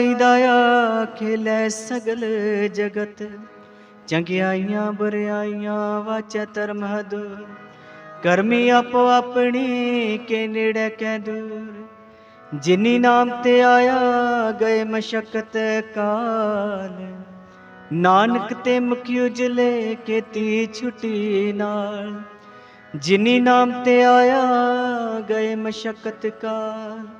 ਸਚਾਈ ਦਾ ਖੇਲੇ ਸਗਲ ਜਗਤ। ਚੰਗਿਆਈਆਂ ਬੁਰਿਆਈਆਂ ਵਾਚੈ ਧਰਮ ਹਦੂਰ ਕਰਮੀ ਆਪੋ ਆਪਣੀ ਕੇ ਨੇੜੇ ਕੈ ਦੂਰ। ਜਿਨੀ ਨਾਮ ਤੇ ਆਇਆ ਗਏ ਮਸ਼ਕਤ ਕਾਲ। ਨਾਨਕ ਤੇ ਮੁਖੀ ਉਜਲੇ ਕੀਤੀ ਛੁਟੀ ਨਾਲ। ਜਿਨੀ ਨਾਮ ਤੇ ਆਇਆ ਗਏ ਮਸ਼ਕਤ ਕਾਲ।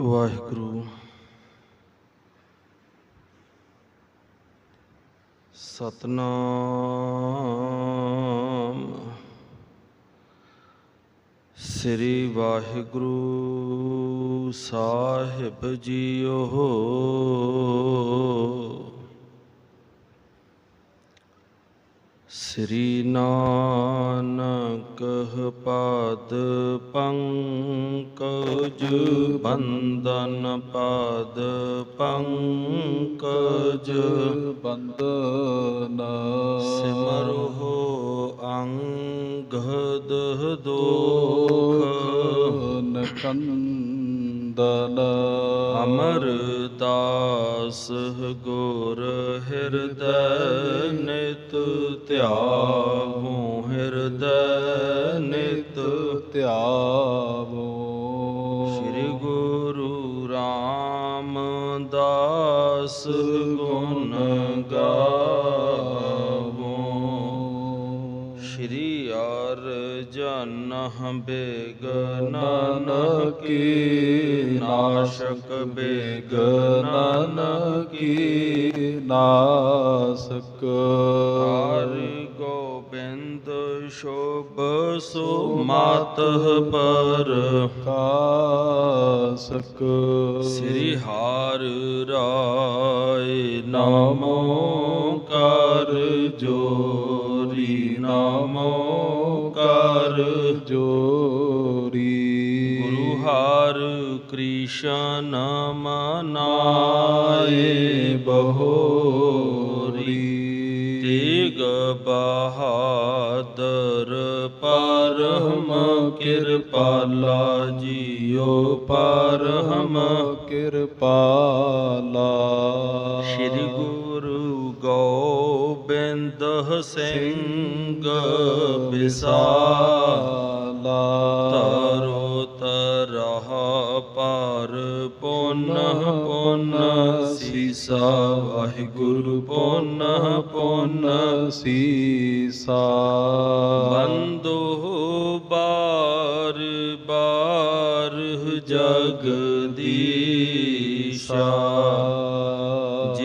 ਵਾਹਿਗੁਰੂ। ਸਤਨਾਮ। ਸ੍ਰੀ ਵਾਹਿਗੁਰੂ ਸਾਹਿਬ ਜੀਓ। ਸ੍ਰੀ ਨਾਨਕ ਪਦ ਪੰਕਜ ਬੰਦਨ ਪਦ ਪੰਕਜ ਬੰਦਨਾ ਸਿਮਰੋ ਅੰਗਦ ਦੋਖ। ਨਕੰਦਨ ਅਮਰਦਾਸ ਗੁਰ ਹਿਰਦੈ ਨਿਤ ਧਿਆਵੋ। ਹਿਰਦੈ ਨਿਤ ਧਿਆਵੋ। ਸ੍ਰੀ ਗੁਰੂ ਰਾਮਦਾਸ ਗੁਣ ਗਾਵੋ ਅਰਜਨ ਬੇਗਨਨ ਕੀ ਨਾਸ਼ਕ ਬੇਗਨਨ ਕੀ ਨਾਸਕ। ਹਰਿ ਗੋਬਿੰਦ ਸ਼ੋਭ ਸੋ ਮਾਤਹ ਪਰ। ਕਾਸਕ। ਸ੍ਰੀ ਹਾਰ ਰਾਏ ਨਾਮੋ ਕ੍ਰਿਸ਼ਨ ਮਨਾਏ ਆਏ ਬਹੋਰੀ। ਬਹੋਰੀ ਤੇਗ ਬਹਾਦਰ ਪਰਮ ਕਿਰਪਾਲਾ ਜੀਓ ਪਰਮ ਕਿਰਪਾਲਾ। ਸ੍ਰੀ ਗੁਰੂ ਗੋਬਿੰਦ ਸਿੰਘ ਵਿਸਾਲਾ ਬਾਰ ਬਾਰ ਜਗਦੀਸ਼ਾ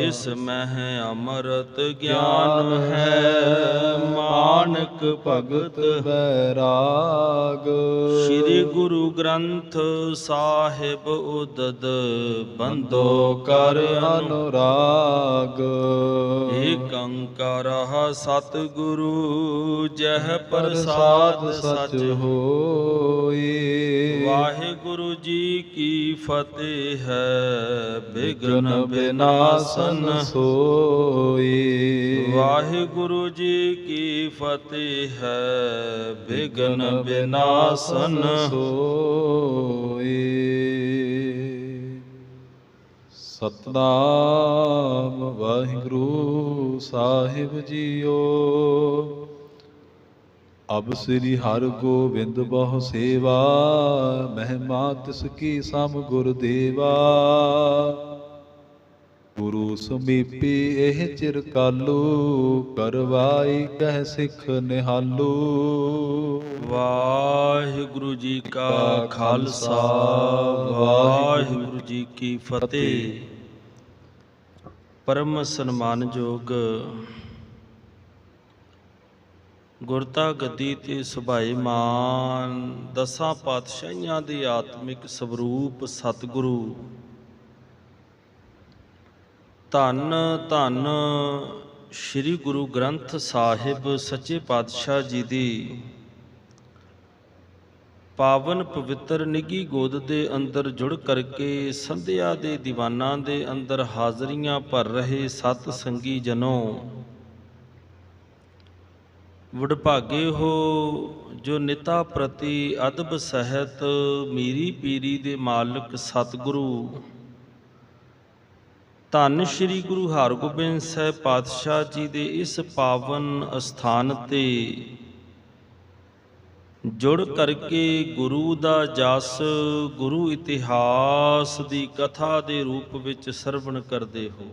ਜਿਸ ਮਹਿ ਅੰਮ੍ਰਿਤ ਗਿਆਨ ਹੈ ਮਾਨਕ ਭਗਤ ਬੈਰਾਗ ਸ੍ਰੀ ਗੁਰੂ ਗ੍ਰੰਥ ਸਾਹਿਬ ਉਦਦ ਬੰਦੋ ਕਰ ਅਨੁਰਾਗ। ਏਕ ਓੰਕਾਰ ਸਤਿਗੁਰੂ ਜਹ ਪ੍ਰਸਾਦ ਸਚ ਹੋਏ। ਵਾਹਿਗੁਰੂ ਜੀ ਕੀ ਫਤਿਹ ਹੈ ਬਿਗਨ ਗਨ ਬਿਨਾਸਨ ਬਿਨਾਸਨ ਸੋਏ ਵਾਹਿਗੁਰੂ ਜੀ ਕੀ ਫਤਿਹ ਹੈ ਬਿਗਨ ਬਿਨਾਸਨ। ਸੋਏ ਸਤਨਾਮ ਵਾਹਿਗੁਰੂ ਸਾਹਿਬ ਜੀਓ। ਅਬ ਸ੍ਰੀ ਹਰਿ ਗੋਬਿੰਦ ਬਹੁ ਸੇਵਾ ਮਹਿਮਾ ਤਿਸ ਕੀ ਸਮ ਗੁਰ ਦੇਵਾ। ਗੁਰੂ ਸਮੀਪੀ ਇਹ ਚਿਰ ਕਾਲੂ ਕਰਵਾਈ ਕਹਿ ਸਿੱਖ ਨਿਹਾਲੂ। ਵਾਹਿਗੁਰੂ ਜੀ ਕਾ ਖਾਲਸਾ ਵਾਹਿਗੁਰੂ ਜੀ ਕੀ ਫਤਿਹ। ਪਰਮ ਸਨਮਾਨਯੋਗ ਗੁਰਤਾ ਗੱਦੀ ਤੇ ਸੁਭਾਈਮਾਨ ਦਸਾਂ ਪਾਤਸ਼ਾਹੀਆਂ ਦੇ ਆਤਮਿਕ ਸਵਰੂਪ ਸਤਿਗੁਰੂ ਧੰਨ ਧੰਨ ਸ੍ਰੀ ਗੁਰੂ ਗ੍ਰੰਥ ਸਾਹਿਬ ਸੱਚੇ ਪਾਤਸ਼ਾਹ ਜੀ ਦੀ। ਪਾਵਨ ਪਵਿੱਤਰ ਨਿੱਗੀ ਗੋਦ ਦੇ ਅੰਦਰ ਜੁੜ ਕਰਕੇ ਸੰਧਿਆ ਦੇ ਦੀਵਾਨਾਂ ਦੇ ਅੰਦਰ ਹਾਜ਼ਰੀਆਂ ਭਰ ਰਹੇ ਸਤ ਸੰਗੀ ਜਨੋ। ਵਡਭਾਗੇ ਹੋ, ਜੋ ਨਿਤਾ ਪ੍ਰਤੀ ਅਦਬ ਸਹਿਤ ਮੀਰੀ ਪੀਰੀ ਦੇ ਮਾਲਕ ਸਤਿਗੁਰੂ। ਧੰਨ ਸ਼੍ਰੀ ਗੁਰੂ ਹਰਗੋਬਿੰਦ ਸਾਹਿਬ ਪਾਤਸ਼ਾਹ ਜੀ ਦੇ ਇਸ ਪਾਵਨ ਅਸਥਾਨ ਤੇ ਜੁੜ ਕਰਕੇ ਗੁਰੂ ਦਾ ਜਸ, ਗੁਰੂ ਇਤਿਹਾਸ ਦੀ ਕਥਾ ਦੇ ਰੂਪ ਵਿੱਚ ਸਰਵਣ ਕਰਦੇ ਹੋ।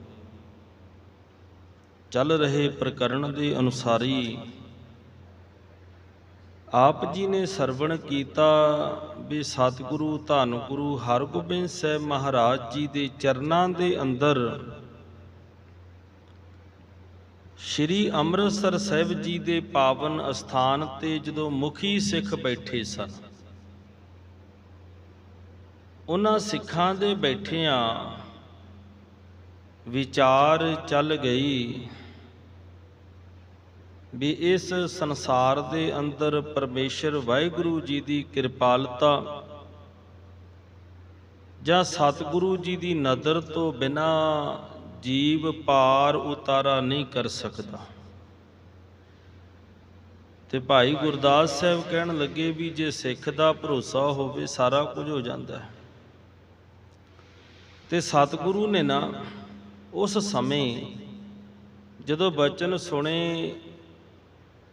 ਚੱਲ ਰਹੇ ਪ੍ਰਕਰਣ ਦੇ ਅਨੁਸਾਰੀ ਆਪ ਜੀ ਨੇ ਸਰਵਣ ਕੀਤਾ ਵੀ ਸਤਿਗੁਰੂ ਧੰਨ ਗੁਰੂ ਹਰਗੋਬਿੰਦ ਸਾਹਿਬ ਮਹਾਰਾਜ ਜੀ ਦੇ ਚਰਨਾਂ ਦੇ ਅੰਦਰ ਸ਼੍ਰੀ ਅੰਮ੍ਰਿਤਸਰ ਸਾਹਿਬ ਜੀ ਦੇ ਪਾਵਨ ਅਸਥਾਨ ਤੇ ਜਦੋਂ ਮੁਖੀ ਸਿੱਖ ਬੈਠੇ ਸਨ, ਉਹਨਾਂ ਸਿੱਖਾਂ ਦੇ ਬੈਠਿਆਂ ਵਿਚਾਰ ਚੱਲ ਗਈ। ਵੀ ਇਸ ਸੰਸਾਰ ਦੇ ਅੰਦਰ ਪਰਮੇਸ਼ਰ ਵਾਹਿਗੁਰੂ ਜੀ ਦੀ ਕਿਰਪਾਲਤਾ ਜਾਂ ਸਤਿਗੁਰੂ ਜੀ ਦੀ ਨਜ਼ਰ ਤੋਂ ਬਿਨਾ ਜੀਵ ਪਾਰ ਉਤਾਰਾ ਨਹੀਂ ਕਰ ਸਕਦਾ। ਤੇ ਭਾਈ ਗੁਰਦਾਸ ਸਾਹਿਬ ਕਹਿਣ ਲੱਗੇ ਵੀ ਜੇ ਸਿੱਖ ਦਾ ਭਰੋਸਾ ਹੋਵੇ ਸਾਰਾ ਕੁਝ ਹੋ ਜਾਂਦਾ ਹੈ। ਤੇ ਸਤਿਗੁਰੂ ਨੇ ਨਾ ਉਸ ਸਮੇਂ ਜਦੋਂ ਬਚਨ ਸੁਣੇ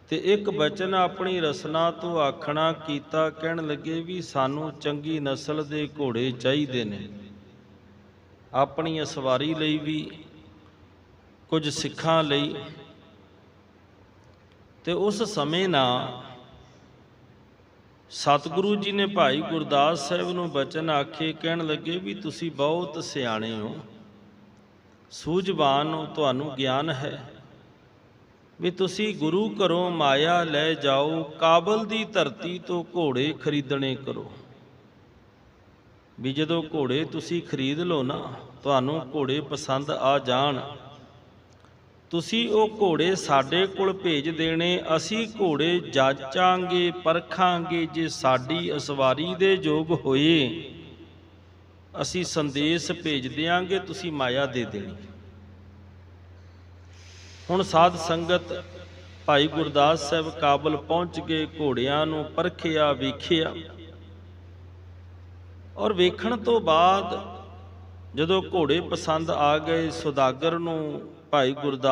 ਤੇ ਇੱਕ ਬਚਨ ਆਪਣੀ ਰਸਨਾ ਤੋਂ ਆਖਣਾ ਕੀਤਾ ਕਹਿਣ ਲੱਗੇ ਵੀ ਸਾਨੂੰ ਚੰਗੀ ਨਸਲ ਦੇ ਘੋੜੇ ਚਾਹੀਦੇ ਨੇ। ਆਪਣੀ ਸਵਾਰੀ ਲਈ ਵੀ, ਕੁਝ ਸਿੱਖਾਂ ਲਈ। ਤੇ ਉਸ ਸਮੇਂ ਨਾ ਸਤਿਗੁਰੂ ਜੀ ਨੇ ਭਾਈ ਗੁਰਦਾਸ ਸਾਹਿਬ ਨੂੰ ਬਚਨ ਆਖੇ ਕਹਿਣ ਲੱਗੇ ਵੀ ਤੁਸੀਂ ਬਹੁਤ ਸਿਆਣੇ ਹੋ। ਸੂਝਵਾਨ ਹੋ, ਤੁਹਾਨੂੰ ਗਿਆਨ ਹੈ। ਵੀ ਤੁਸੀਂ ਗੁਰੂ ਘਰੋਂ ਮਾਇਆ ਲੈ ਜਾਓ, ਕਾਬਲ ਦੀ ਧਰਤੀ ਤੋਂ ਘੋੜੇ ਖਰੀਦਣੇ ਕਰੋ। ਵੀ ਜਦੋਂ ਘੋੜੇ ਤੁਸੀਂ ਖਰੀਦ ਲਓ ਨਾ, ਤੁਹਾਨੂੰ ਘੋੜੇ ਪਸੰਦ ਆ ਜਾਣ। ਤੁਸੀਂ ਉਹ ਘੋੜੇ ਸਾਡੇ ਕੋਲ ਭੇਜ ਦੇਣੇ, ਅਸੀਂ ਘੋੜੇ ਜਾਚਾਂਗੇ, ਪਰਖਾਂਗੇ ਜੇ ਸਾਡੀ ਅਸਵਾਰੀ ਦੇ ਯੋਗ ਹੋਏ। ਅਸੀਂ ਸੰਦੇਸ਼ ਭੇਜ ਦਿਆਂਗੇ, ਤੁਸੀਂ ਮਾਇਆ ਦੇ ਦੇਣੀ। ਹੁਣ ਸਾਧ ਸੰਗਤ ਭਾਈ ਗੁਰਦਾਸ ਸਾਹਿਬ ਕਾਬਲ ਪਹੁੰਚ ਕੇ ਘੋੜਿਆਂ ਨੂੰ ਪਰਖਿਆ, ਵੇਖਿਆ ਔਰ ਵੇਖਣ ਤੋਂ ਬਾਅਦ ਜਦੋਂ ਘੋੜੇ ਪਸੰਦ ਆ ਗਏ, ਸੁਦਾਗਰ ਨੂੰ ਭਾਈ ਗੁਰਦਾਸ